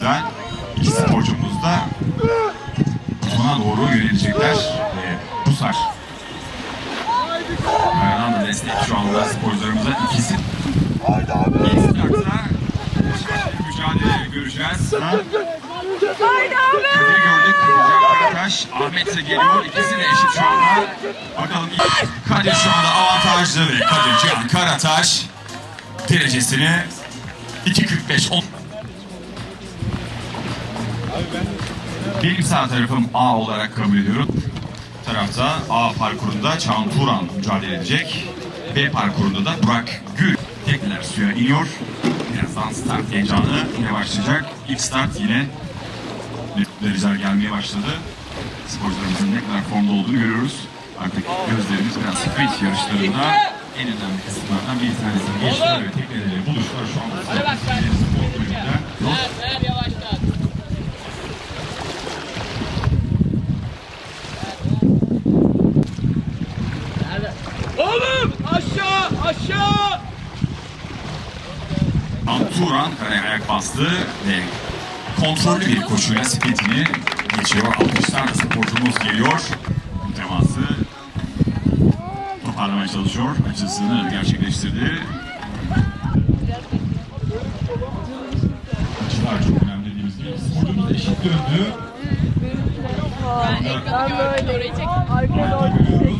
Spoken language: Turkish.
yüzden iki sporcumuz da sona doğru yönelecekler. Ve bu saç. Kayadan da destek şu anda sporcularımıza ikisi. İlk startta mücadele göreceğiz. Ha? Kadir'i gördük. Can Karataş. Ahmet de geliyor. İkisi de eşit şu anda. Bakalım Kadir şu anda avantajlı ve Kadir Can Karataş derecesini 2.45 10. Benim sağ tarafım A olarak kabul ediyorum. Tarafta A parkurunda Çağan Turan mücadele edecek. B parkurunda da Burak Gül tekneler suya iniyor. Birazdan start heyecanı yine başlayacak. İlk start yine dereceler gelmeye başladı. Sporcularımızın ne kadar formda olduğunu görüyoruz. Artık gözlerimiz biraz sprint yarışlarında en önemli kısımlardan bir tanesi gençler ve tekneleri buluşlar aşağı. Turan karaya ayak bastı ve kontrollü bir koşuyla sprintini geçiyor. Alkışlarla sporcumuz geliyor. Teması toparlamaya çalışıyor. Açısını gerçekleştirdi. Açılar çok önemli dediğimiz gibi. Sporcumuz eşit döndü. Ekranı gördüm orayı. Arkada çağırıyor.